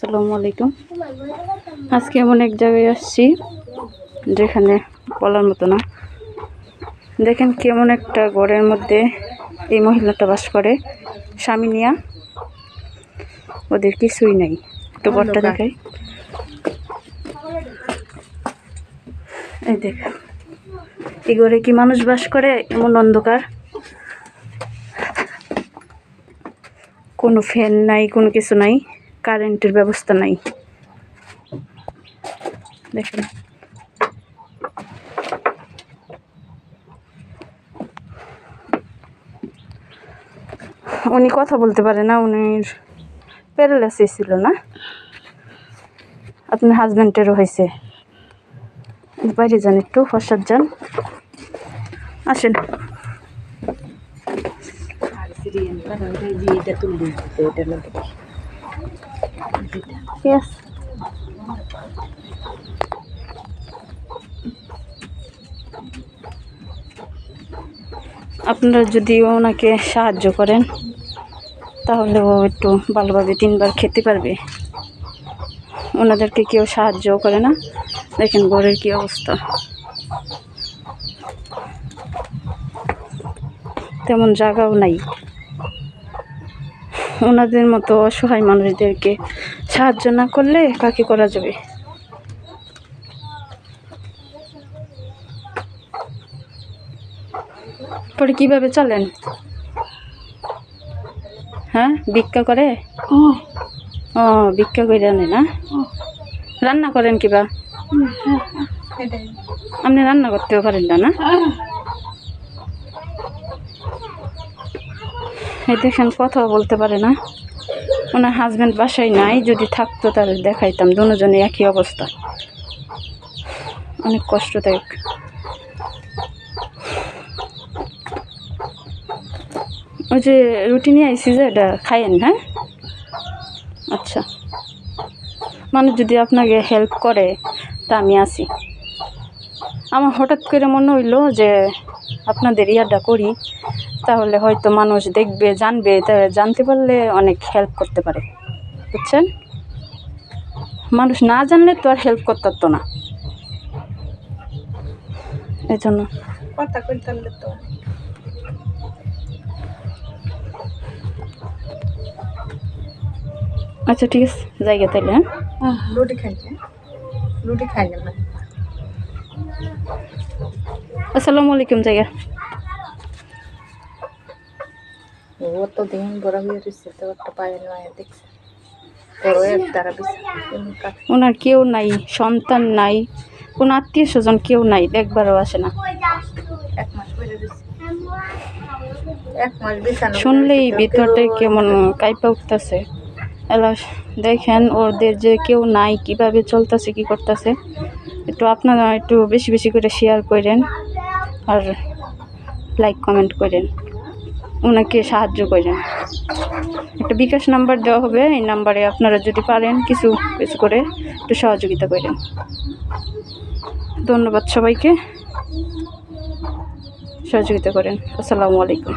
আসসালামু আলাইকুম। আজকে এমন এক জায়গায় আসছি যেখানে বলার মতো না। দেখেন কেমন একটা ঘরের মধ্যে এই মহিলাটা বাস করে স্বামী নিয়া। ওদের কিছুই নাই একটু ঘরটা দেখাই। এই দেখ এই ঘরে কি মানুষ বাস করে এমন অন্ধকার? কোনো ফ্যান নাই কোনো কিছু নাই। কারেন্টের ব্যবস্থা নাই। দেখেন। উনি কথা বলতে পারে না, উনির প্যারালাইসিস ছিল না। আপনার হাজব্যান্ডেরও হয়েছে। বাইরে যান একটু ফসাদ যান। আসেন। আছে আপনারা যদি ওনাকে সাহায্য করেন, তাহলে ও একটু ভালোভাবে তিনবার খেতে পারবে। ওনাদেরকে কেউ সাহায্যও করে না। দেখেন ঘরের কি অবস্থা। তেমন জায়গাও নাই। ওনাদের মতো অসহায় মানুষদেরকে সাহায্য না করলে কাকে করা যাবে? পরে কীভাবে চলেন? হ্যাঁ ভিক্ষা করে? ও ভিক্ষা করে আনে না রান্না করেন কিবা? আপনি রান্না করতেও পারেন না এই দেখেন কথাও বলতে পারে না। ওনার হাজব্যান্ড বাসায় নাই, যদি থাকতো তাহলে দেখাইতাম দুজনে একই অবস্থা। অনেক কষ্টদায়ক। ওই যে রুটি নিয়ে আইসি যে, এটা খাইয়েন হ্যাঁ? আচ্ছা। মানুষ যদি আপনাকে হেল্প করে, তা আমি আসি আমার হঠাৎ করে মনে হইল যে আপনাদের ইয়াটা করি তাহলে হয়তো মানুষ দেখবে জানবে জানতে পারলে অনেক হেল্প করতে পারে। বুঝছেন? মানুষ না জানলে তো আর হেল্প করতে পারতো না। এই জন্য কথা তো। আচ্ছা ঠিক আছে জায়গা তাইলে হ্যাঁ? রুটি খাইছে রুটি খাই আসসালামু আলাইকুম জায়গা। ও তো দিন বড় হয়ে রয়েছে তো একটা পায়ে নয় দেখছে। ওনার কেউ নাই সন্তান নাই কোনো আত্মীয় স্বজন কেউ নাই দেখবারও আসে না। এক মাস করে রয়েছে এক মাস বিছানা শুনলেই ভিতরটা কেমন কাইপা উঠতেছে। এলা দেখেন ওদের যে কেউ নাই কীভাবে চলতেছে কি করতেছে। একটু আপনারা একটু বেশি বেশি করে শেয়ার করেন। আর লাইক কমেন্ট করেন। ওনাকে সাহায্য করেন। একটা বিকাশ নাম্বার দেওয়া হবে, এই নাম্বারে আপনারা যদি পারেন কিছু কিছু করে একটু সহযোগিতা করেন। ধন্যবাদ সবাইকে। সহযোগিতা করেন। আসসালামু আলাইকুম।